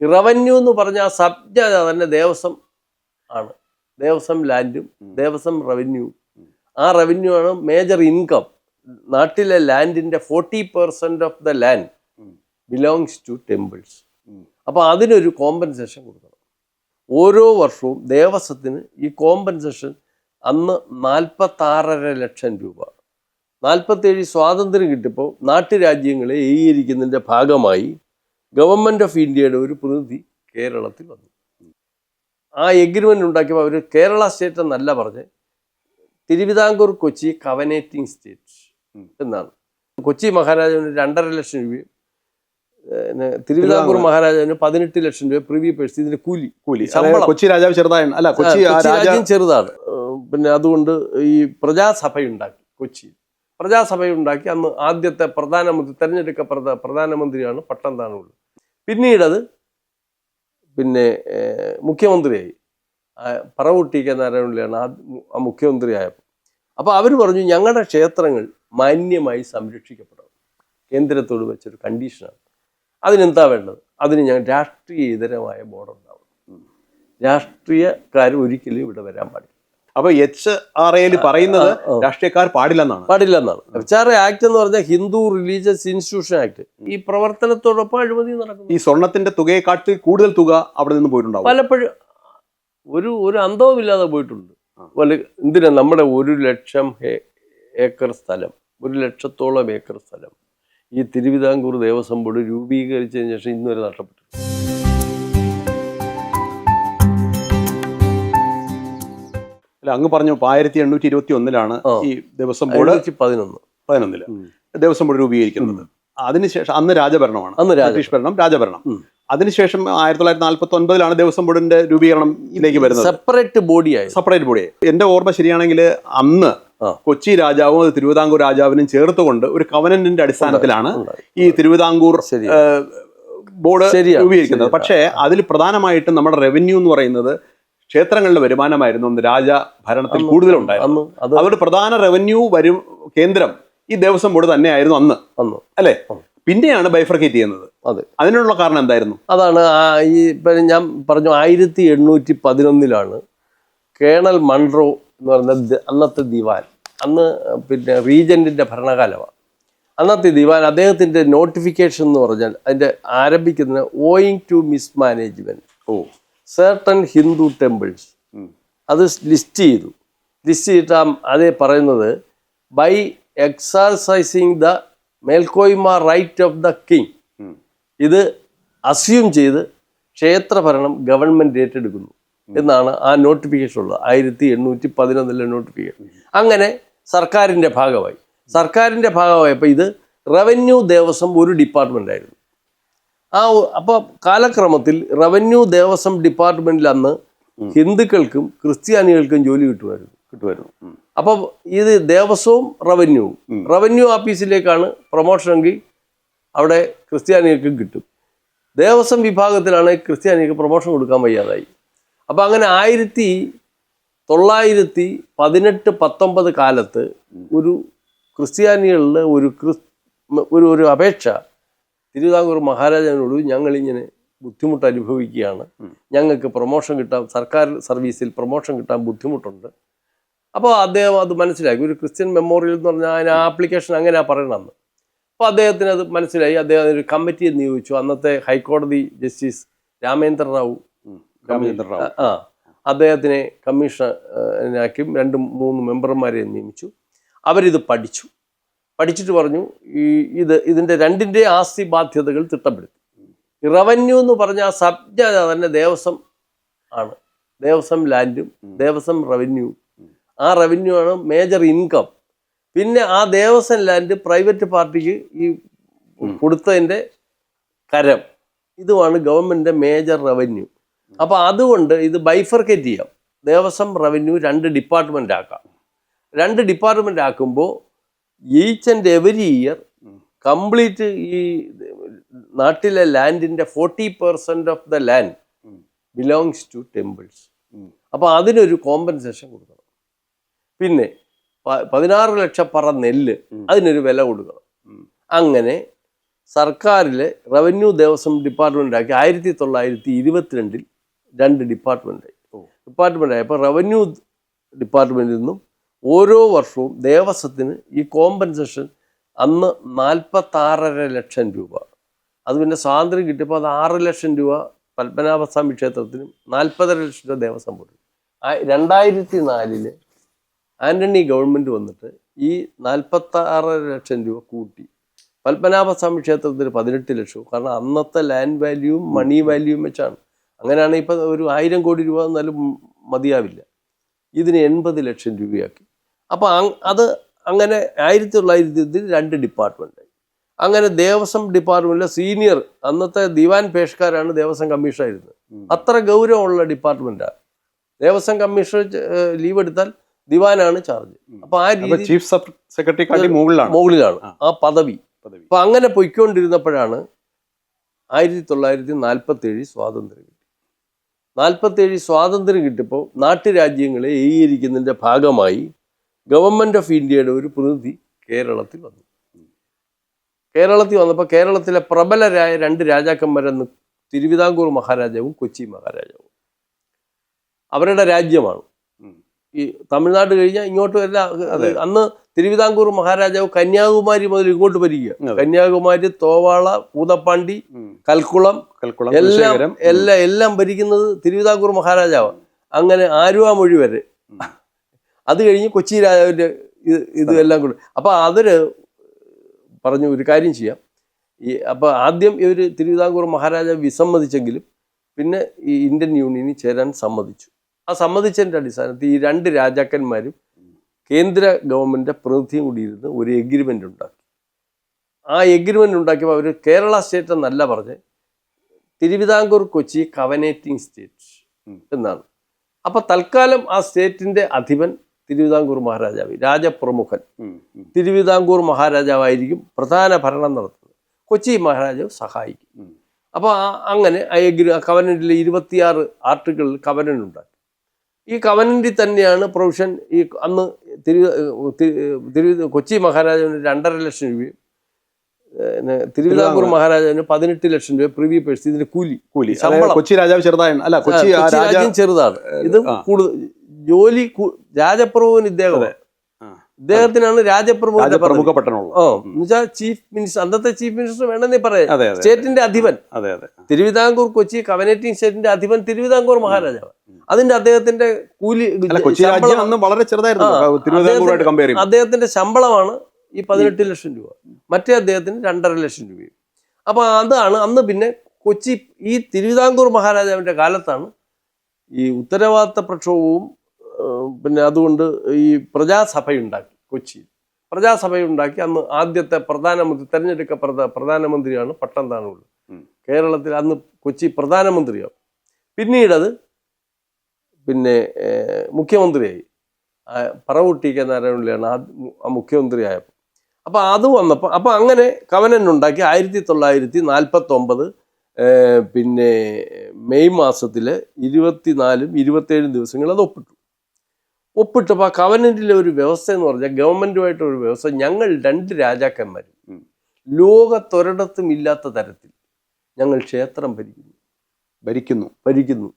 Revenue എന്ന് പറഞ്ഞാൽ ആ സബ്ജ തന്നെ ദേവസ്വം ആണ്. ദേവസ്വം ലാൻഡും ദേവസ്വം റവന്യൂ ആ റവന്യൂ ആണ് മേജർ ഇൻകം നാട്ടിലെ ലാൻഡിന്റെ forty percent of the land belongs to temples. അപ്പോൾ അതിനൊരു കോമ്പൻസേഷൻ കൊടുക്കണം. ഓരോ വർഷവും ദേവസ്വത്തിന് ഈ കോമ്പൻസേഷൻ അന്ന് നാൽപ്പത്താറര ലക്ഷം രൂപ. നാൽപ്പത്തേഴ് സ്വാതന്ത്ര്യം കിട്ടിയപ്പോൾ നാട്ടുരാജ്യങ്ങളെ ഏകീകരിക്കുന്നതിന്റെ ഭാഗമായി ഗവൺമെന്റ് ഓഫ് ഇന്ത്യയുടെ ഒരു പ്രതിനിധി കേരളത്തിൽ വന്നു. ആ എഗ്രിമെന്റ് ഉണ്ടാക്കിയപ്പോൾ അവർ കേരള സ്റ്റേറ്റ് എന്നല്ല പറഞ്ഞ് തിരുവിതാംകൂർ കൊച്ചി കവനേറ്റിംഗ് സ്റ്റേറ്റ്. എന്നാണ്. കൊച്ചി മഹാരാജാവിന് രണ്ടര ലക്ഷം രൂപയും തിരുവിതാംകൂർ മഹാരാജാവിന് പതിനെട്ട് ലക്ഷം രൂപ പ്രിവ്യൂ പേഴ്സ് ഇതിന് കൂലി കൂലി. കൊച്ചി രാജാവ് ചെറുതായാണ് അല്ല കൊച്ചി രാജ്യം ചെറുതാണ്. പിന്നെ അതുകൊണ്ട് ഈ പ്രജാസഭയുണ്ടാക്കി കൊച്ചി പ്രജാസഭയുണ്ടാക്കി അന്ന് ആദ്യത്തെ പ്രധാനമന്ത്രി തെരഞ്ഞെടുക്കപ്പെട്ട പ്രധാനമന്ത്രിയാണ് പട്ടം താണുള്ളൂ പിന്നീടത് പിന്നെ മുഖ്യമന്ത്രിയായി. ആ പറവൂട്ടി കെ നാരായണപിള്ളിയാണ് ആ മുഖ്യമന്ത്രിയായപ്പോൾ. അപ്പോൾ അവർ പറഞ്ഞു ഞങ്ങളുടെ ക്ഷേത്രങ്ങൾ മാന്യമായി സംരക്ഷിക്കപ്പെടണം. കേന്ദ്രത്തോട് വെച്ചൊരു കണ്ടീഷനാണ്. അതിനെന്താ വേണ്ടത്? അതിന് ഞങ്ങൾ രാഷ്ട്രീയ ഇതരമായ ബോർഡുണ്ടാവണം. രാഷ്ട്രീയക്കാർ ഒരിക്കലും ഇവിടെ വരാൻ പാടില്ല. അപ്പൊ എച്ച് ആർ എയിൽ പറയുന്നത്. രാഷ്ട്രീയക്കാർ പാടില്ലെന്നാണ്. പാടില്ലെന്നാണ്. എച്ച് ആർ ആക്ട് എന്ന് പറഞ്ഞാൽ ഹിന്ദു റിലീജിയസ് ഇൻസ്റ്റിറ്റ്യൂഷൻ ആക്ട് ഈ പ്രവർത്തനത്തോടൊപ്പം അഴിമതി നടക്കും ഈ സ്വർണത്തിന്റെ തുകയെക്കാട്ടിൽ കൂടുതൽ തുക അവിടെ നിന്ന് പോയിട്ടുണ്ടാവും. പലപ്പോഴും ഒരു ഒരു അന്തവുമില്ലാതെ പോയിട്ടുണ്ട്. വല്ല എന്തിനാ നമ്മുടെ ഒരു ലക്ഷം ഏക്കർ സ്ഥലം ഒരു ലക്ഷത്തോളം ഏക്കർ സ്ഥലം ഈ തിരുവിതാംകൂർ ദേവസ്വം ബോർഡ് രൂപീകരിച്ചതിന് ശേഷം ഇന്നുവരെ നഷ്ടപ്പെട്ടു അങ്ങ് പറഞ്ഞു ആയിരത്തി എണ്ണൂറ്റി ഇരുപത്തി ഒന്നിലാണ് ഈ ദേവസ്വം ബോർഡ് പതിനൊന്ന് പതിനൊന്നിൽ. ദേവസ്വം ബോർഡ് രൂപീകരിക്കുന്നത്. അതിനുശേഷം അന്ന് രാജഭരണമാണ്. അന്ന് ബ്രിട്ടീഷ് ഭരണം രാജഭരണം. അതിനുശേഷം ആയിരത്തി തൊള്ളായിരത്തി നാൽപ്പത്തി ഒൻപതിലാണ് ദേവസ്വം ബോർഡിന്റെ രൂപീകരണത്തിലേക്ക് വരുന്നത്. സെപ്പറേറ്റ് ബോഡിയായി സെപ്പറേറ്റ് ബോഡിയായി എന്റെ ഓർമ്മ ശരിയാണെങ്കിൽ അന്ന് കൊച്ചി രാജാവും തിരുവിതാംകൂർ രാജാവിനും ചേർത്തുകൊണ്ട് ഒരു കവനന്റിന്റെ അടിസ്ഥാനത്തിലാണ് ഈ തിരുവിതാംകൂർ ബോർഡ് രൂപീകരിക്കുന്നത്. പക്ഷേ അതിൽ പ്രധാനമായിട്ടും നമ്മുടെ റവന്യൂ എന്ന് പറയുന്നത് ക്ഷേത്രങ്ങളുടെ വരുമാനമായിരുന്നു അന്ന് രാജ ഭരണത്തിൽ കൂടുതലുണ്ടായിരുന്നു അവരുടെ പ്രധാന റവന്യൂ വരും കേന്ദ്രം ഈ ദേവസ്വം ബോർഡ് തന്നെയായിരുന്നു അന്ന്. അന്ന്. അല്ലേ? പിന്നെയാണ് ബൈഫർക്കേറ്റ് ചെയ്യുന്നത്. അതെ. അതിനുള്ള കാരണം എന്തായിരുന്നു? അതാണ് ഈ ഞാൻ പറഞ്ഞു ആയിരത്തി എണ്ണൂറ്റി പതിനൊന്നിലാണ് കേണൽ മൺറോ എന്ന് പറയുന്ന അന്നത്തെ ദിവാൻ. അന്ന് പിന്നെ റീജന്റിന്റെ ഭരണകാലമാണ്. അന്നത്തെ ദിവാൻ അദ്ദേഹത്തിന്റെ നോട്ടിഫിക്കേഷൻ എന്ന് പറഞ്ഞാൽ അതിന്റെ ആരംഭിക്കുന്ന owing to mismanagement oh. Certain Hindu temples. അത് ലിസ്റ്റ് ചെയ്തു. ലിസ്റ്റ് ചെയ്തിട്ട് അതേ പറയുന്നത് ബൈ എക്സർസൈസിങ് ദ മേൽക്കോയ്മ റൈറ്റ് ഓഫ് ദ കിങ്. ഇത് അസ്യൂം ചെയ്ത് ക്ഷേത്രഭരണം ഗവൺമെന്റ് ഏറ്റെടുക്കുന്നു എന്നാണ് ആ നോട്ടിഫിക്കേഷൻ ഉള്ളത്. ആയിരത്തി എണ്ണൂറ്റി പതിനൊന്നിലെ നോട്ടിഫിക്കേഷൻ അങ്ങനെ സർക്കാരിന്റെ ഭാഗമായി. സർക്കാരിന്റെ ഭാഗമായപ്പോൾ ഇത് റവന്യൂ ദേവസ്വം ഒരു ഡിപ്പാർട്ട്മെന്റ് ആയിരുന്നു. ആ അപ്പോൾ കാലക്രമത്തിൽ റവന്യൂ ദേവസ്വം ഡിപ്പാർട്ട്മെന്റിൽ അന്ന് ഹിന്ദുക്കൾക്കും ക്രിസ്ത്യാനികൾക്കും ജോലി കിട്ടുമായിരുന്നു. കിട്ടുമായിരുന്നു. അപ്പം ഇത് ദേവസ്വവും റവന്യൂവും. റവന്യൂ ഓഫീസിലേക്കാണ് പ്രൊമോഷൻ എങ്കിൽ അവിടെ ക്രിസ്ത്യാനികൾക്കും കിട്ടും. ദേവസ്വം വിഭാഗത്തിലാണ് ക്രിസ്ത്യാനിക്ക് പ്രൊമോഷൻ കൊടുക്കാൻ വയ്യാതായി. അപ്പോൾ അങ്ങനെ ആയിരത്തി തൊള്ളായിരത്തി പതിനെട്ട് പത്തൊമ്പത് കാലത്ത് ഒരു ക്രിസ്ത്യാനികളുടെ ഒരു ക്രിസ് ഒരു ഒരു അപേക്ഷ തിരുവിതാംകൂർ മഹാരാജാവിനോട് ഞങ്ങളിങ്ങനെ ബുദ്ധിമുട്ട് അനുഭവിക്കുകയാണ്. ഞങ്ങൾക്ക് പ്രൊമോഷൻ കിട്ടാൻ സർക്കാർ സർവീസിൽ പ്രൊമോഷൻ കിട്ടാൻ ബുദ്ധിമുട്ടുണ്ട്. അപ്പോൾ അദ്ദേഹം അത് മനസ്സിലാക്കി. ഒരു ക്രിസ്ത്യൻ മെമ്മോറിയൽ എന്ന് പറഞ്ഞാൽ അതിന് ആപ്ലിക്കേഷൻ അങ്ങനെയാണ് പറയണമെന്ന് അപ്പോൾ അദ്ദേഹത്തിന് അത് മനസ്സിലായി. അദ്ദേഹം അതിനൊരു കമ്മിറ്റിയെ നിയോഗിച്ചു. അന്നത്തെ ഹൈക്കോടതി ജസ്റ്റിസ് രാമേന്ദ്ര റാവു. രാമേന്ദ്ര റാവു. ആ അദ്ദേഹത്തിനെ കമ്മീഷനാക്കും രണ്ടും മൂന്ന് മെമ്പർമാരെ നിയമിച്ചു. അവരിത് പഠിച്ചു. പഠിച്ചിട്ട് പറഞ്ഞു ഈ ഇത് ഇതിന്റെ രണ്ടിന്റെ ആസ്തി ബാധ്യതകൾ തിട്ടപ്പെടുത്തി. റവന്യൂ എന്ന് പറഞ്ഞ ആ സബ്ജ തന്നെ ദേവസ്വം ആണ്. ദേവസ്വം ലാൻഡും. ദേവസ്വം റവന്യൂ ആ റവന്യൂ ആണ് മേജർ ഇൻകം പിന്നെ ആ ദേവസ്വം ലാൻഡ് പ്രൈവറ്റ് പാർട്ടിക്ക് ഈ. കൊടുത്തതിന്റെ കരം. ഇതുമാണ് ഗവൺമെന്റിന്റെ മേജർ റവന്യൂ അപ്പോൾ അതുകൊണ്ട് ഇത് ബൈഫർക്കേറ്റ് ചെയ്യാം. ദേവസ്വം റവന്യൂ രണ്ട് ഡിപ്പാർട്ട്മെന്റ് ആക്കാം. രണ്ട് ഡിപ്പാർട്ട്മെന്റ് ആക്കുമ്പോൾ each and every year. Complete ഈ നാട്ടിലെ ലാൻഡിന്റെ forty percent of the land. Belongs to temples അപ്പൊ അപ്പോൾ അതിനൊരു കോമ്പൻസേഷൻ കൊടുക്കണം പിന്നെ പതിനാറ് ലക്ഷം പറ നെല്ല്. അതിനൊരു വില കൊടുക്കണം. അങ്ങനെ സർക്കാരിലെ റവന്യൂ ദേവസ്വം ഡിപ്പാർട്ട്മെന്റ് ആക്കി ആയിരത്തി തൊള്ളായിരത്തി ഇരുപത്തിരണ്ടിൽ രണ്ട് ഡിപ്പാർട്ട്മെന്റ് ഡിപ്പാർട്ട്മെന്റ് ആയപ്പോൾ റവന്യൂ ഡിപ്പാർട്ട്മെന്റിൽ നിന്നും ഓരോ വർഷവും ദേവസ്വത്തിന് ഈ കോമ്പൻസേഷൻ അന്ന് നാൽപ്പത്താറര ലക്ഷം രൂപ. അത് പിന്നെ സ്വാതന്ത്ര്യം കിട്ടിയപ്പോൾ അത് ആറ് ലക്ഷം രൂപ പത്മനാഭസ്വാമി ക്ഷേത്രത്തിനും നാൽപ്പതര ലക്ഷം രൂപ ദേവസ്വം ബോർഡ്. രണ്ടായിരത്തി നാലിൽ ആന്റണി ഗവൺമെന്റ് വന്നിട്ട് ഈ നാൽപ്പത്താറര ലക്ഷം രൂപ കൂട്ടി. പത്മനാഭസ്വാമി ക്ഷേത്രത്തിന് പതിനെട്ട് ലക്ഷവും. കാരണം അന്നത്തെ ലാൻഡ് വാല്യൂവും മണി വാല്യൂവും വെച്ചാണ്. അങ്ങനെയാണെങ്കിൽ ഇപ്പം ഒരു ആയിരം കോടി രൂപ എന്നാലും മതിയാവില്ല. ഇതിന് എൺപത് ലക്ഷം രൂപയാക്കി. അപ്പോൾ അത് അങ്ങനെ ആയിരത്തി തൊള്ളായിരത്തി രണ്ട് ഡിപ്പാർട്ട്മെന്റ് അങ്ങനെ ദേവസ്വം ഡിപ്പാർട്ട്മെന്റിലെ സീനിയർ അന്നത്തെ ദിവാൻ പേഷ്കാരാണ് ദേവസ്വം കമ്മീഷണറായിരുന്നത്. അത്ര ഗൗരവമുള്ള ഡിപ്പാർട്ട്മെന്റാണ് ദേവസ്വം കമ്മീഷണർ ലീവ് എടുത്താൽ ദിവാനാണ് ചാർജ് അപ്പൊ ആ ചീഫ് സെക്രട്ടറി മുകളിലാണ്. മുകളിലാണ്. ആ. പദവി. അപ്പൊ അങ്ങനെ പൊയ്ക്കൊണ്ടിരുന്നപ്പോഴാണ് ആയിരത്തി തൊള്ളായിരത്തി നാൽപ്പത്തി ഏഴ് സ്വാതന്ത്ര്യം കിട്ടി. നാൽപ്പത്തി ഏഴ് സ്വാതന്ത്ര്യം കിട്ടിയപ്പോൾ നാട്ടുരാജ്യങ്ങളെ ഏകീകരിക്കുന്നതിന്റെ ഭാഗമായി ഗവൺമെന്റ് ഓഫ് ഇന്ത്യയുടെ ഒരു പ്രതിനിധി കേരളത്തിൽ വന്നു. കേരളത്തിൽ വന്നപ്പോൾ കേരളത്തിലെ പ്രബലരായ രണ്ട് രാജാക്കന്മാരെന്ന് തിരുവിതാംകൂർ മഹാരാജാവും കൊച്ചി മഹാരാജാവും. അവരുടെ രാജ്യമാണ്. ഈ തമിഴ്നാട് കഴിഞ്ഞാൽ ഇങ്ങോട്ട് എല്ലാ അതെ. അന്ന് തിരുവിതാംകൂർ മഹാരാജാവ് കന്യാകുമാരി മുതൽ ഇങ്ങോട്ട് വരിക. കന്യാകുമാരി തോവാള പൂതപ്പാണ്ടി കൽക്കുളം കൽക്കുളം എല്ലാം എല്ലാം എല്ലാം ഭരിക്കുന്നത് തിരുവിതാംകൂർ മഹാരാജാവാണ് അങ്ങനെ ആരുവാമൊഴി വരെ. അത് കഴിഞ്ഞ് കൊച്ചി രാജാവിന്റെ ഇത് ഇതെല്ലാം കൂടി. കൂടെ അവർ പറഞ്ഞു ഒരു കാര്യം ചെയ്യാം. ഈ അപ്പോൾ ആദ്യം ഇവർ തിരുവിതാംകൂർ മഹാരാജാവ് വിസമ്മതിച്ചെങ്കിലും പിന്നെ ഈ ഇന്ത്യൻ യൂണിയനിൽ ചേരാൻ സമ്മതിച്ചു. ആ സമ്മതിച്ചതിന്റെ അടിസ്ഥാനത്തിൽ ഈ രണ്ട് രാജാക്കന്മാരും കേന്ദ്ര ഗവൺമെന്റിന്റെ പ്രതിനിധിയും കൂടി ഇരുന്ന് ഒരു എഗ്രിമെന്റ് ഉണ്ടാക്കി. ആ എഗ്രിമെന്റ് ഉണ്ടാക്കിയപ്പോൾ അവർ കേരള സ്റ്റേറ്റ് എന്നല്ല പറഞ്ഞ് തിരുവിതാംകൂർ കൊച്ചി കവനേറ്റിംഗ് സ്റ്റേറ്റ്. എന്നാണ്. അപ്പോൾ തൽക്കാലം ആ സ്റ്റേറ്റിന്റെ അധിപൻ തിരുവിതാംകൂർ മഹാരാജാവ് രാജപ്രമുഖൻ. തിരുവിതാംകൂർ മഹാരാജാവായിരിക്കും പ്രധാന ഭരണം നടത്തുന്നത്. കൊച്ചി മഹാരാജാവ് സഹായിക്കും. അപ്പോൾ അങ്ങനെ കവനന്റിലെ ഇരുപത്തിയാറ് ആർട്ടിക്കിളിൽ കവനന്റ് ഉണ്ടാക്കി ഈ കവനന്റിൽ തന്നെയാണ് പ്രൊവിഷൻ ഈ അന്ന് തിരു കൊച്ചി മഹാരാജാവിന് രണ്ടര ലക്ഷം രൂപയും തിരുവിതാംകൂർ മഹാരാജാവിന് പതിനെട്ട് ലക്ഷം രൂപ പ്രിവി പേഴ്സ് ഇതിന്റെ കൂലി. കൂലി കൊച്ചി രാജാവ് ചെറുതായ അല്ല കൊച്ചി രാജ്യം ചെറുതാണ്. ഇത്. കൂടുതൽ ജോലി രാജപ്രഭുവിന് ഇദ്ദേഹം. ഇദ്ദേഹത്തിനാണ് രാജപ്രഭുവിന്റെ പ്രമുഖ പട്ടണമുള്ളത് പട്ടണമുള്ള. ഓ എന്നുവെച്ചാൽ ചീഫ് മിനിസ്റ്റർ അന്നത്തെ ചീഫ് മിനിസ്റ്റർ വേണമെന്നേ പറയാം. സ്റ്റേറ്റിന്റെ അധിപൻ. അതെ അതെ തിരുവിതാംകൂർ കൊച്ചി കവനേറ്റിംഗ് സ്റ്റേറ്റിന്റെ അധിപൻ തിരുവിതാംകൂർ മഹാരാജാവ്. അതിന്റെ അദ്ദേഹത്തിന്റെ കൂലി വളരെ ചെറുതായിരുന്നു. അദ്ദേഹത്തിന്റെ ശമ്പളമാണ് ഈ പതിനെട്ട് ലക്ഷം രൂപ. മറ്റേ അദ്ദേഹത്തിന് രണ്ടര ലക്ഷം രൂപയും. അപ്പൊ അതാണ് അന്ന് പിന്നെ കൊച്ചി ഈ തിരുവിതാംകൂർ മഹാരാജാവിന്റെ കാലത്താണ് ഈ ഉത്തരവാദിത്ത പ്രക്ഷോഭവും പിന്നെ അതുകൊണ്ട് ഈ പ്രജാസഭയുണ്ടാക്കി കൊച്ചിയിൽ. പ്രജാസഭയുണ്ടാക്കി അന്ന് ആദ്യത്തെ പ്രധാനമന്ത്രി തെരഞ്ഞെടുക്കപ്പെട്ട പ്രധാനമന്ത്രിയാണ് പട്ടം താണുള്ളൂ ഉം. കേരളത്തിൽ അന്ന് കൊച്ചി പ്രധാനമന്ത്രിയാവും. പിന്നീടത് പിന്നെ മുഖ്യമന്ത്രിയായി. പറവൂർ പറവൂട്ടി കെ നാരായണപിള്ളിയാണ് ആദ്യ- ആ മുഖ്യമന്ത്രിയായപ്പോൾ അപ്പോൾ അത് വന്നപ്പോൾ അപ്പോൾ അങ്ങനെ കവനന്റ് ഉണ്ടാക്കി ആയിരത്തി തൊള്ളായിരത്തി നാൽപ്പത്തി ഒമ്പത് പിന്നെ മെയ് മാസത്തിൽ ഇരുപത്തിനാലും ഇരുപത്തേഴും ദിവസങ്ങൾ അത് ഒപ്പിട്ടു. ഒപ്പിട്ടപ്പോൾ ആ കവനന്റിലെ ഒരു വ്യവസ്ഥ എന്ന് പറഞ്ഞാൽ ഗവൺമെന്റുമായിട്ടൊരു വ്യവസ്ഥ. ഞങ്ങൾ രണ്ട് രാജാക്കന്മാരും. ഉം. ലോകത്തൊരിടത്തും ഇല്ലാത്ത തരത്തിൽ ഞങ്ങൾ ക്ഷേത്രം ഭരിക്കുന്നു. ഭരിക്കുന്നു. ഭരിക്കുന്നു.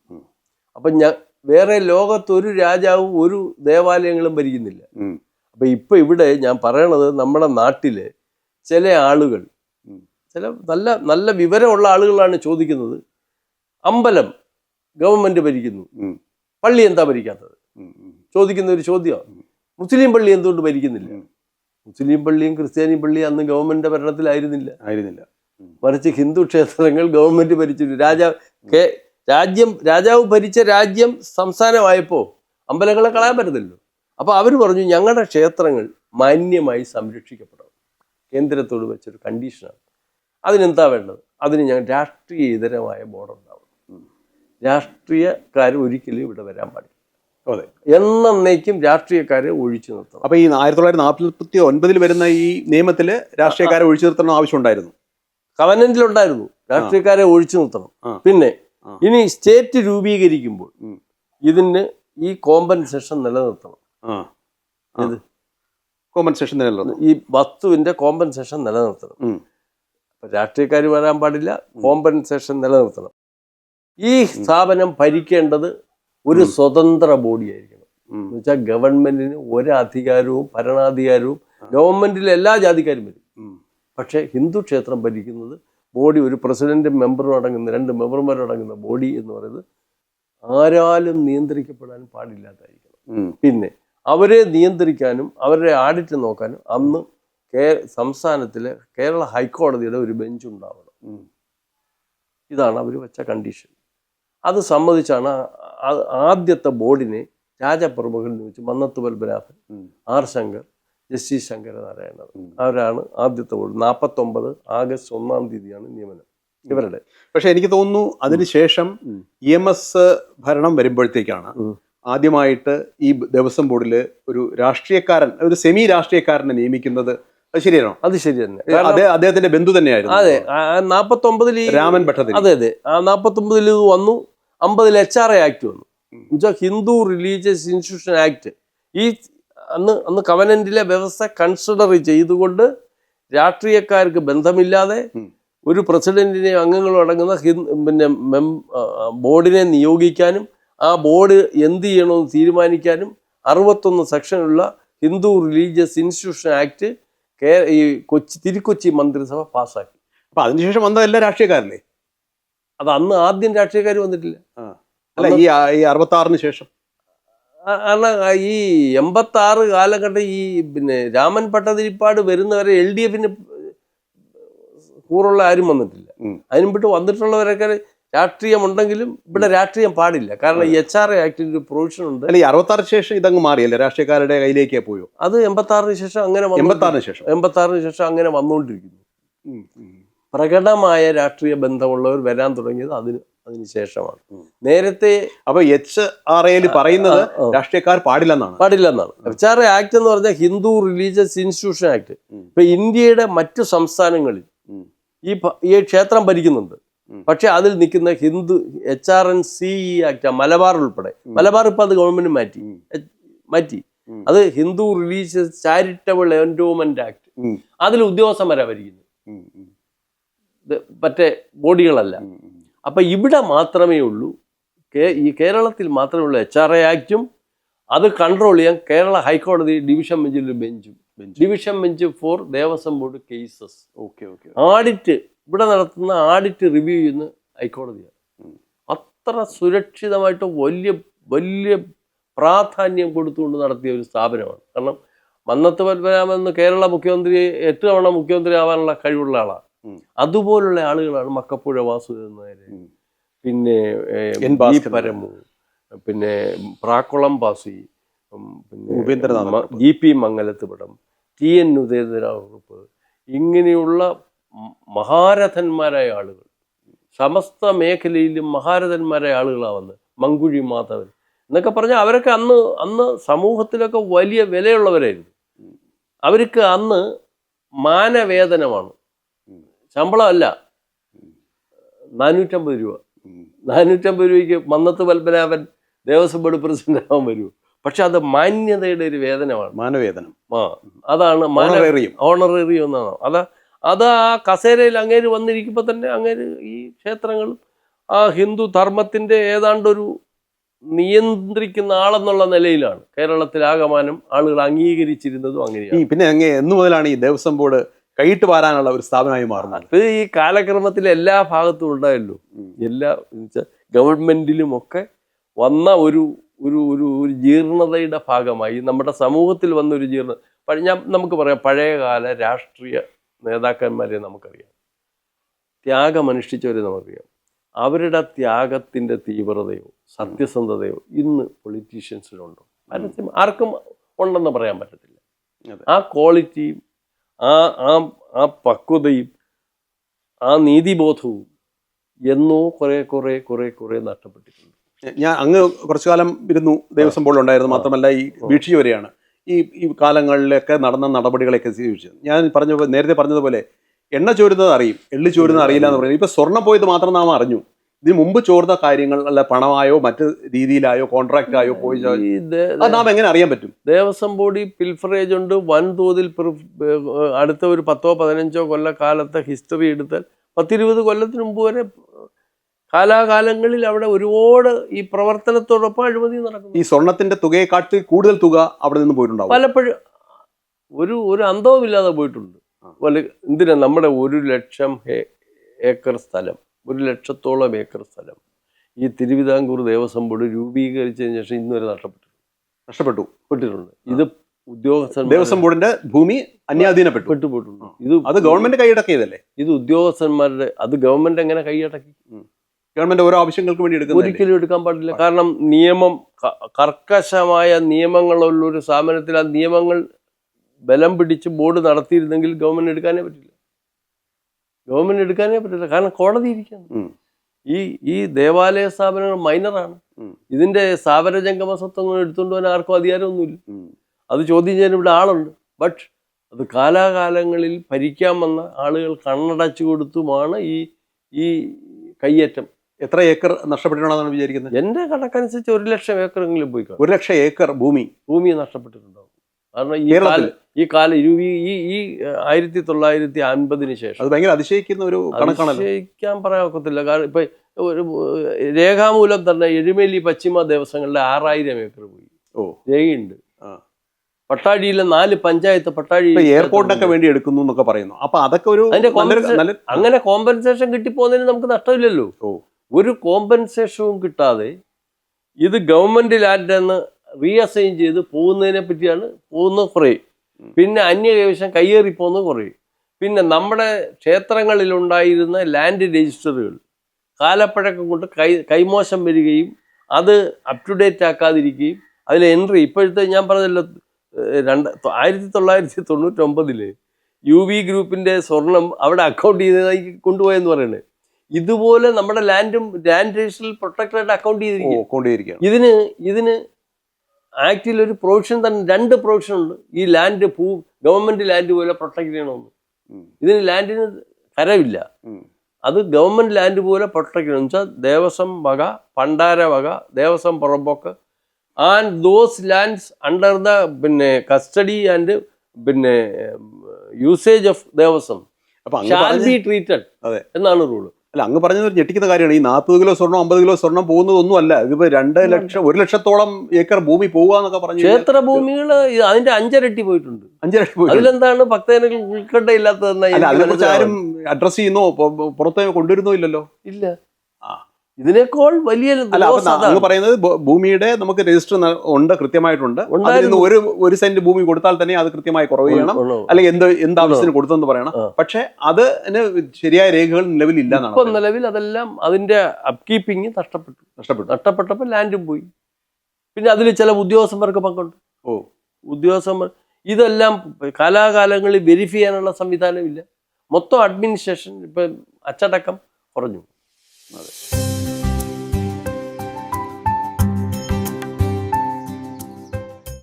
അപ്പം ഞാൻ വേറെ ലോകത്തൊരു രാജാവും ഒരു ദേവാലയങ്ങളും ഭരിക്കുന്നില്ല. അപ്പം ഇപ്പൊ ഇവിടെ ഞാൻ പറയണത് നമ്മുടെ നാട്ടിൽ ചില ആളുകൾ ചില നല്ല നല്ല വിവരമുള്ള ആളുകളാണ് ചോദിക്കുന്നത്. അമ്പലം ഗവൺമെന്റ് ഭരിക്കുന്നു. പള്ളി എന്താ ഭരിക്കാത്തത്. ചോദിക്കുന്ന ഒരു ചോദ്യമാണ് മുസ്ലിം പള്ളി എന്തുകൊണ്ട് ഭരിക്കുന്നില്ല. മുസ്ലിം പള്ളിയും ക്രിസ്ത്യാനി പള്ളിയും അന്ന് ഗവൺമെന്റിന്റെ ഭരണത്തിലായിരുന്നില്ല. ആയിരുന്നില്ല. മറിച്ച് ഹിന്ദു ക്ഷേത്രങ്ങൾ ഗവൺമെന്റ് ഭരിച്ചിരുന്നു. രാജാവ് കേ രാജ്യം രാജാവ് ഭരിച്ച രാജ്യം സംസ്ഥാനമായപ്പോൾ അമ്പലങ്ങളെ കളയാൻ പറ്റത്തില്ലല്ലോ. അപ്പൊ അവർ പറഞ്ഞു ഞങ്ങളുടെ ക്ഷേത്രങ്ങൾ മാന്യമായി സംരക്ഷിക്കപ്പെടണം. കേന്ദ്രത്തോട് വെച്ചൊരു കണ്ടീഷനാണ്. അതിനെന്താ വേണ്ടത്? അതിന് ഞങ്ങൾ രാഷ്ട്രീയ ഇതരമായ ബോർഡ് ഉണ്ടാവണം. രാഷ്ട്രീയക്കാർ ഒരിക്കലും ഇവിടെ വരാൻ പാടില്ല. അതെ. എന്നേക്കും രാഷ്ട്രീയക്കാരെ ഒഴിച്ചു നിർത്തണം. അപ്പൊ ഈ ആയിരത്തി തൊള്ളായിരത്തി നാൽപ്പത്തി ഒൻപതിൽ വരുന്ന ഈ നിയമത്തിൽ രാഷ്ട്രീയക്കാരെ ഒഴിച്ചു നിർത്തണം ആവശ്യമുണ്ടായിരുന്നു. കവനന്റിലുണ്ടായിരുന്നു രാഷ്ട്രീയക്കാരെ ഒഴിച്ചു നിർത്തണം. പിന്നെ ഇനി സ്റ്റേറ്റ് രൂപീകരിക്കുമ്പോൾ. ഇതിന് ഈ കോമ്പൻസേഷൻ നിലനിർത്തണം. കോമ്പൻസേഷൻ നിലനിർത്തണം. ഈ വസ്തുവിന്റെ കോമ്പൻസേഷൻ നിലനിർത്തണം. രാഷ്ട്രീയക്കാർ വരാൻ പാടില്ല കോമ്പൻസേഷൻ നിലനിർത്തണം. ഈ സ്ഥാപനം ഭരിക്കേണ്ടത് ഒരു സ്വതന്ത്ര ബോഡി ആയിരിക്കണം. ഉം. എന്ന് വെച്ചാൽ ഗവൺമെന്റിന് ഒരധികാരവും ഭരണാധികാരവും ഗവൺമെന്റിലെ എല്ലാ ജാതിക്കാരും വരും. പക്ഷെ ഹിന്ദു ക്ഷേത്രം ഭരിക്കുന്നത് ബോഡി ഒരു പ്രസിഡന്റും മെമ്പറും അടങ്ങുന്ന രണ്ട് മെമ്പർമാരും അടങ്ങുന്ന ബോഡി എന്ന് പറയുന്നത് ആരാലും നിയന്ത്രിക്കപ്പെടാൻ പാടില്ലാത്തായിരിക്കണം പിന്നെ അവരെ നിയന്ത്രിക്കാനും അവരുടെ ആഡിറ്റ് നോക്കാനും അന്ന് കേ സംസ്ഥാനത്തിലെ കേരള ഹൈക്കോടതിയുടെ ഒരു ബെഞ്ച് ഉണ്ടാവണം. ഇതാണ് അവർ വെച്ച കണ്ടീഷൻ. അത് സമ്മതിച്ചാണ് ആദ്യത്തെ ബോർഡിനെ രാജപ്രമുഖൻ വെച്ച് Mannath Padmanabhan. R Shankar justice Sankaranarayanan. അവരാണ് ആദ്യത്തെ ബോർഡ്. നാൽപ്പത്തൊമ്പത് ആഗസ്റ്റ് ഒന്നാം തീയതിയാണ് നിയമനം ഇവരുടെ. പക്ഷെ എനിക്ക് തോന്നുന്നു അതിനുശേഷം. ഇ എം എസ് ഭരണം വരുമ്പോഴത്തേക്കാണ്. ആദ്യമായിട്ട് ഈ ദേവസ്വം ബോർഡിൽ ഒരു രാഷ്ട്രീയക്കാരൻ ഒരു സെമി രാഷ്ട്രീയക്കാരനെ നിയമിക്കുന്നത് അത് ശരിയാണോ? അത് ശരി തന്നെ. അദ്ദേഹത്തിന്റെ ബന്ധു തന്നെയായിരുന്നു. അതെ നാപ്പത്തൊമ്പതിൽ രാമൻ ഭട്ടതിരി. അതെ അതെ. നാപ്പത്തൊമ്പതിൽ വന്നു. അമ്പതിൽ എച്ച് ആർ എ ആക്ട് വന്നു. എന്നുവെച്ചാൽ ഹിന്ദു റിലീജിയസ് ഇൻസ്റ്റിറ്റ്യൂഷൻ ആക്ട് ഈ അന്ന് അന്ന് കവനന്റിലെ വ്യവസ്ഥ കൺസിഡർ ചെയ്തുകൊണ്ട് രാഷ്ട്രീയക്കാർക്ക് ബന്ധമില്ലാതെ. ഒരു പ്രസിഡന്റിനെയും അംഗങ്ങളും അടങ്ങുന്ന പിന്നെ മെം ബോർഡിനെ നിയോഗിക്കാനും ആ ബോർഡ് എന്ത് ചെയ്യണമെന്ന് തീരുമാനിക്കാനും അറുപത്തൊന്ന് സെക്ഷനുള്ള ഹിന്ദു റിലീജിയസ് ഇൻസ്റ്റിറ്റ്യൂഷൻ ആക്ട് കേ ഈ കൊച്ചി തിരുക്കൊച്ചി മന്ത്രിസഭ പാസ്സാക്കി അപ്പൊ അതിനുശേഷം വന്ന എല്ലാ രാഷ്ട്രീയക്കാരല്ലേ അത് അന്ന് ആദ്യം രാഷ്ട്രീയക്കാർ വന്നിട്ടില്ല. അല്ല ഈ ഈ അറുപത്തി ആറിന് ശേഷം കാരണം ഈ എൺപത്തി ആറ് കാലഘട്ടം ഈ പിന്നെ രാമൻ പട്ടതിരിപ്പാട് വരുന്നവരെ എൽ ഡി എഫിന് കൂറുള്ള ആരും വന്നിട്ടില്ല. അതിനും വിട്ട് വന്നിട്ടുള്ളവരൊക്കെ രാഷ്ട്രീയം ഉണ്ടെങ്കിലും ഇവിടെ രാഷ്ട്രീയം പാടില്ല. കാരണം ഈ എച്ച് ആർ എ ആക്ടിൽ ഒരു പ്രൊവിഷൻ ഉണ്ട്. അല്ല ഈ അറുപത്തി ആറിന് ശേഷം ഇതങ്ങ് മാറിയല്ലേ? രാഷ്ട്രീയക്കാരുടെ കയ്യിലേക്ക് പോയോ? അത് എൺപത്തി ആറിന് ശേഷം അങ്ങനെ എൺപത്തി ആറിന് ശേഷം. എൺപത്തി ആറിന് ശേഷം അങ്ങനെ വന്നുകൊണ്ടിരിക്കുന്നു. പ്രകടമായ രാഷ്ട്രീയ ബന്ധമുള്ളവർ വരാൻ തുടങ്ങിയത് അതിന് അതിനുശേഷമാണ് നേരത്തെ അപ്പൊ എച്ച് ആർ എയിൽ പറയുന്നത്. രാഷ്ട്രീയക്കാർ പാടില്ലെന്നാണ്. പാടില്ലെന്നാണ്. എച്ച് ആർ ആക്ട് എന്ന് പറഞ്ഞാൽ ഹിന്ദു റിലീജിയസ് ഇൻസ്റ്റിറ്റ്യൂഷൻ ആക്ട്. ഇപ്പൊ ഇന്ത്യയുടെ മറ്റു സംസ്ഥാനങ്ങളിൽ ഈ ഈ ക്ഷേത്രം ഭരിക്കുന്നുണ്ട്. പക്ഷെ അതിൽ നിൽക്കുന്ന Hindu H R N C act Malabar ഉൾപ്പെടെ. മലബാർ ഇപ്പൊ അത് ഗവൺമെന്റ് മാറ്റി. മാറ്റി. അത് Hindu religious charitable endowment act. അതിൽ ഉദ്യോഗസ്ഥന്മാരാ ഭരിക്കുന്നത്. മറ്റേ ബോഡികളല്ല. അപ്പൊ ഇവിടെ മാത്രമേ ഉള്ളൂ ഈ കേരളത്തിൽ മാത്രമേ ഉള്ളൂ എച്ച് ആർ എ ആക്റ്റും അത് കൺട്രോൾ ചെയ്യാൻ കേരള ഹൈക്കോടതി ഡിവിഷൻ ബെഞ്ചിൽ ഒരു ബെഞ്ചും. Division bench for Devaswom board cases okay okay audit ഇവിടെ നടത്തുന്ന ആഡിറ്റ് റിവ്യൂ ചെയ്യുന്ന ഹൈക്കോടതിയാണ്. അത്ര സുരക്ഷിതമായിട്ട് വലിയ വലിയ പ്രാധാന്യം കൊടുത്തുകൊണ്ട് നടത്തിയ ഒരു സ്ഥാപനമാണ് കാരണം മന്നത്ത് പത്മനാഭൻ എന്ന് കേരള മുഖ്യമന്ത്രി എട്ട് തവണ മുഖ്യമന്ത്രി ആവാനുള്ള കഴിവുള്ള ആളാണ്. അതുപോലുള്ള ആളുകളാണ് മക്കപ്പുഴ വാസുദേവൻ നായർ പിന്നെ. പരമു പിന്നെ പ്രാക്കുളം ബാസി പിന്നെ ഉപേന്ദ്രനാഥ ജി പി മംഗലത്ത് പടം ടി എൻ ഉദയനാകുറുപ്പ് ഇങ്ങനെയുള്ള മഹാരഥന്മാരായ ആളുകൾ സമസ്ത മേഖലയിലും മഹാരഥന്മാരായ ആളുകളാണ് വന്നത് മങ്കുഴി മാധവൻ എന്നൊക്കെ പറഞ്ഞാൽ അവരൊക്കെ അന്ന് അന്ന് സമൂഹത്തിലൊക്കെ വലിയ വിലയുള്ളവരായിരുന്നു. അവർക്ക് അന്ന് മാനവേതനമാണ് ഉം. ശമ്പളമല്ല. നാനൂറ്റമ്പത് രൂപ. നാനൂറ്റമ്പത് രൂപയ്ക്ക് മന്നത്ത് പത്മനാഭൻ ദേവസ്വം ബോർഡ് പ്രസിഡന്റ് ആവാൻ വരൂ. പക്ഷെ അത് മാന്യതയുടെ ഒരു വേതനമാണ്. മാനവേദനം ആ അതാണ് ഓണറേറിയം ഓണററി എന്നാണ്. അത് അത് ആ കസേരയിൽ അങ്ങേര് വന്നിരിക്കുമ്പോൾ തന്നെ അങ്ങേര് ഈ ക്ഷേത്രങ്ങൾ ആ ഹിന്ദു ധർമ്മത്തിന്റെ ഏതാണ്ടൊരു നിയന്ത്രിക്കുന്ന ആളെന്നുള്ള നിലയിലാണ്. കേരളത്തിലാകമാനം ആളുകൾ അംഗീകരിച്ചിരുന്നതും അങ്ങനെയാണ്. പിന്നെ അങ്ങ് എന്നു മുതലാണ് ഈ ദേവസ്വം ബോർഡ് കൈയിട്ട് വാരാനുള്ള ഒരു സ്ഥാപനമായി മാറുന്നത് അത് ഈ കാലക്രമത്തിൽ എല്ലാ ഭാഗത്തും ഉണ്ടായല്ലോ. എല്ലാ ഗവൺമെന്റിലും ഒക്കെ വന്ന ഒരു ഒരു ഒരു ഒരു ജീർണതയുടെ ഭാഗമായി നമ്മുടെ സമൂഹത്തിൽ വന്ന ഒരു ജീർണ ഞാൻ നമുക്ക് പറയാം പഴയകാല രാഷ്ട്രീയ നേതാക്കന്മാരെ നമുക്കറിയാം. ത്യാഗമനുഷ്ഠിച്ചവരെ നമുക്കറിയാം. അവരുടെ ത്യാഗത്തിന്റെ തീവ്രതയോ സത്യസന്ധതയോ ഇന്ന് പൊളിറ്റീഷ്യൻസിനുണ്ടോ ആർക്കും ഉണ്ടെന്ന് പറയാൻ പറ്റത്തില്ല. ആ ക്വാളിറ്റിയും ആ ആ ആ പക്വതയും ആ നീതിബോധവും എന്നോ കുറെ കുറെ കുറെ കുറെ നഷ്ടപ്പെട്ടിട്ടുണ്ട്. ഞാൻ അങ്ങ് കുറച്ചു കാലം ഇരുന്നു ദേവസ്വം ബോർഡിൽ ഉണ്ടായിരുന്നു. മാത്രമല്ല ഈ വീക്ഷിച്ചു വരെയാണ്. ഈ ഈ കാലങ്ങളിലൊക്കെ നടന്ന നടപടികളൊക്കെ സ്വീകരിച്ചത് ഞാൻ പറഞ്ഞ നേരത്തെ പറഞ്ഞതുപോലെ എണ്ണ ചോരുന്നത് അറിയും എള്ളി ചോരുന്നത് അറിയില്ല എന്ന് പറയുന്നത് ഇപ്പൊ സ്വർണം പോയത് മാത്രം നാം അറിഞ്ഞു. ഇതിന് മുമ്പ് ചോർന്ന കാര്യങ്ങൾ അല്ല പണമായോ മറ്റ് രീതിയിലായോ കോൺട്രാക്റ്റ് ആയോ പോയി അത് നാം എങ്ങനെ അറിയാൻ പറ്റും? ദേവസ്വം ബോഡി പിൽഫറേജ് ഉണ്ട് വൻതോതിൽ അടുത്ത ഒരു പത്തോ പതിനഞ്ചോ കൊല്ല കാലത്തെ ഹിസ്റ്ററി എടുത്താൽ പത്തിരുപത് കൊല്ലത്തിന് മുമ്പ് വരെ കാലാകാലങ്ങളിൽ അവിടെ ഒരുപാട് ഈ പ്രവർത്തനത്തോടൊപ്പം അഴിമതി നടക്കുന്നു. ഈ സ്വർണത്തിന്റെ തുകയെക്കാട്ടിൽ കൂടുതൽ തുക അവിടെ നിന്ന് പോയിട്ടുണ്ടാവും. പലപ്പോഴും ഒരു ഒരു അന്തവുമില്ലാതെ പോയിട്ടുണ്ട്. എന്തിനാ നമ്മുടെ ഒരു ലക്ഷം ഏക്കർ സ്ഥലം? ഒരു ലക്ഷത്തോളം ഏക്കർ സ്ഥലം. ഈ തിരുവിതാംകൂർ ദേവസ്വം ബോർഡ് രൂപീകരിച്ചതിന് ശേഷം ഇന്നുവരെ നഷ്ടപ്പെട്ടു. നഷ്ടപ്പെട്ടു. പെട്ടിട്ടുണ്ട് ഇത് ഉദ്യോഗസ്ഥ ദേവസ്വം ബോർഡിന്റെ ഭൂമി അന്യാധീനപ്പെട്ടു. പെട്ടുപോയിട്ടുണ്ട് ഇത് അത് ഗവൺമെന്റ് കൈയടക്കിയതല്ലേ? ഇത് ഉദ്യോഗസ്ഥന്മാരുടെ അത് ഗവൺമെന്റ് എങ്ങനെ കൈയടക്കി? ഗവൺമെന്റ് ഓരോ ആവശ്യങ്ങൾക്ക് വേണ്ടി എടുക്കുന്നത് ഒരിക്കലും എടുക്കാൻ പാടില്ല. കാരണം നിയമം കർക്കശമായ നിയമങ്ങളുള്ള ഒരു സ്ഥാപനത്തിൽ ആ നിയമങ്ങൾ ബലം പിടിച്ച് ബോർഡ് നടത്തിയിരുന്നെങ്കിൽ ഗവൺമെന്റ് എടുക്കാനേ പറ്റില്ല. ഗവൺമെന്റ് എടുക്കാനേ പറ്റില്ല കാരണം കോടതി ഇരിക്കുന്നു. ഈ ഈ ദേവാലയ സ്ഥാപനങ്ങൾ മൈനറാണ്. ഇതിന്റെ സ്ഥാപന ജംഗമ സ്വത്വങ്ങൾ എടുത്തുകൊണ്ട് പോകാൻ ആർക്കും അധികാരമൊന്നുമില്ല. അത് ചോദ്യം ചെയ്യാൻ ഇവിടെ ആളുണ്ട്. ബട്ട് അത് കാലാകാലങ്ങളിൽ ഭരിക്കാൻ വന്ന ആളുകൾ കണ്ണടച്ചു കൊടുത്തുമാണ് ഈ ഈ കയ്യേറ്റം. എത്ര ഏക്കർ നഷ്ടപ്പെട്ടിട്ടുണ്ടെന്നാണ് വിചാരിക്കുന്നത്? എന്റെ കണക്കനുസരിച്ച് ഒരു ലക്ഷം ഏക്കറെങ്കിലും പോയി ഒരു ലക്ഷം ഏക്കർ ഭൂമി. ഭൂമി നഷ്ടപ്പെട്ടിട്ടുണ്ടാവും. കാരണം ഈ കാലം ഈ കാല ഈ ഈ ആയിരത്തി തൊള്ളായിരത്തി അൻപതിന് ശേഷം അത് ഭയങ്കര അതിശയിക്കുന്ന ഒരു അതിശയിക്കാൻ പറയാൻ ഒക്കത്തില്ല കാരണം ഇപ്പൊ ഒരു രേഖാമൂലം തന്നെ എഴുമേലി പശ്ചിമ ദേവസ്വങ്ങളിലെ ആറായിരം ഏക്കർ പോയി. ഓ. രേഖയുണ്ട്. പട്ടാഴിയിലെ നാല് പഞ്ചായത്ത് പട്ടാഴി എയർപോർട്ടിനൊക്കെ വേണ്ടി എടുക്കുന്നു എന്നൊക്കെ പറയുന്നു. അപ്പൊ അതൊക്കെ ഒരു അങ്ങനെ കോമ്പൻസേഷൻ കിട്ടിപ്പോകുന്നതിന് നമുക്ക് നഷ്ടമില്ലല്ലോ. ഒരു കോമ്പൻസേഷനും കിട്ടാതെ ഇത് ഗവൺമെന്റ് ലാൻഡ് എന്ന് റീഅസൈൻ ചെയ്ത് പോകുന്നതിനെ പറ്റിയാണ് പോകുന്നത് കുറയും പിന്നെ അന്യ കൈവശം കയ്യേറി പോകുന്നത് കുറേ. പിന്നെ നമ്മുടെ ക്ഷേത്രങ്ങളിലുണ്ടായിരുന്ന ലാൻഡ് രജിസ്റ്ററുകൾ കാലപ്പഴക്കം കൊണ്ട് കൈ കൈമോശം വരികയും അത് അപ് ടു ഡേറ്റ് ആക്കാതിരിക്കുകയും അതിൽ എൻട്രി ഇപ്പോഴത്തെ ഞാൻ പറഞ്ഞല്ലോ രണ്ട് ആയിരത്തി തൊള്ളായിരത്തി തൊണ്ണൂറ്റൊമ്പതിൽ യു വി ഗ്രൂപ്പിന്റെ സ്വർണം അവിടെ അക്കൗണ്ട് ചെയ്തതായി കൊണ്ടുപോയെന്ന് പറയുന്നത് ഇതുപോലെ നമ്മുടെ ലാൻഡും ലാൻഡ് രജിസ്റ്ററിൽ പ്രൊട്ടക്റ്റഡ് അക്കൗണ്ട് ചെയ്തിരിക്കും. ഇതിന് ഇതിന് ആക്ടിൽ ഒരു പ്രൊവിഷൻ തന്നെ രണ്ട് പ്രൊവിഷൻ ഉണ്ട്. ഈ ലാൻഡ് ഭൂ ഗവൺമെന്റ് ലാൻഡ് പോലെ പ്രൊട്ടക്ട് ചെയ്യണമെന്ന്. ഇതിന് ലാൻഡിന് കരവില്ല. അത് ഗവൺമെന്റ് ലാൻഡ് പോലെ പ്രൊട്ടക്ട് ചെയ്യണം. വെച്ചാൽ ദേവസ്വം വക പണ്ടാര വക Devaswom പുറമ്പോക്ക് and those lands under the പിന്നെ കസ്റ്റഡി ആൻഡ് പിന്നെ usage of Devaswom. Shall be treated. എന്നാണ് റൂൾ. അല്ല അങ്ങ് പറഞ്ഞത് ഒരു ഞെട്ടിക്കുന്ന കാര്യമാണ്. ഈ നാൽപ്പത് കിലോ സ്വർണം അമ്പത് കിലോ സ്വർണം പോകുന്നതൊന്നും അല്ല ഇതിപ്പോ രണ്ട് ലക്ഷം ഒരു ലക്ഷത്തോളം ഏക്കർ ഭൂമി പോകുക എന്നൊക്കെ പറഞ്ഞു കഴിഞ്ഞാൽ ക്ഷേത്ര ഭൂമികൾ അതിന്റെ അഞ്ചരട്ടി പോയിട്ടുണ്ട്. അഞ്ചരട്ടി പോയി അതിലെന്താണ് ഭക്തജനങ്ങൾ ഉൾക്കണ്ടയില്ലാത്തതെന്നാ അതിനെക്കുറിച്ച് ആരും അഡ്രസ് ചെയ്യുന്നോ പുറത്തേക്ക് പുറത്ത് കൊണ്ടുവരുന്നോ ഇല്ലല്ലോ? ഇല്ല. ഇതിനേക്കാൾ വലിയ പറയുന്നത് ഭൂമിയുടെ നമുക്ക് രജിസ്റ്റർ ഉണ്ട് കൃത്യമായിട്ടുണ്ട്. ഒരു ഒരു സെന്റ് ഭൂമി കൊടുത്താൽ തന്നെ അത് കൃത്യമായി കുറവ് ചെയ്യണം. അല്ലെങ്കിൽ എന്ത് എന്ത് ആവശ്യത്തിന് കൊടുത്തെന്ന് പറയണം. പക്ഷെ അതിന് ശരിയായ രേഖകൾ നിലവിലില്ല ഇല്ല ഇപ്പൊ നിലവിൽ അതെല്ലാം അതിന്റെ അപ്കീപ്പിംഗ് നഷ്ടപ്പെട്ടു. നഷ്ടപ്പെട്ടു. നഷ്ടപ്പെട്ടപ്പോൾ ലാൻഡും പോയി. പിന്നെ അതിൽ ചില ഉദ്യോഗസ്ഥന്മാർക്ക് പങ്കുണ്ട്. ഓ. ഉദ്യോഗസ്ഥന്മാർ ഇതെല്ലാം കാലാകാലങ്ങളിൽ വെരിഫൈ ചെയ്യാനുള്ള സംവിധാനമില്ല. മൊത്തം അഡ്മിനിസ്ട്രേഷൻ ഇപ്പം അച്ചടക്കം കുറഞ്ഞു. അതെ.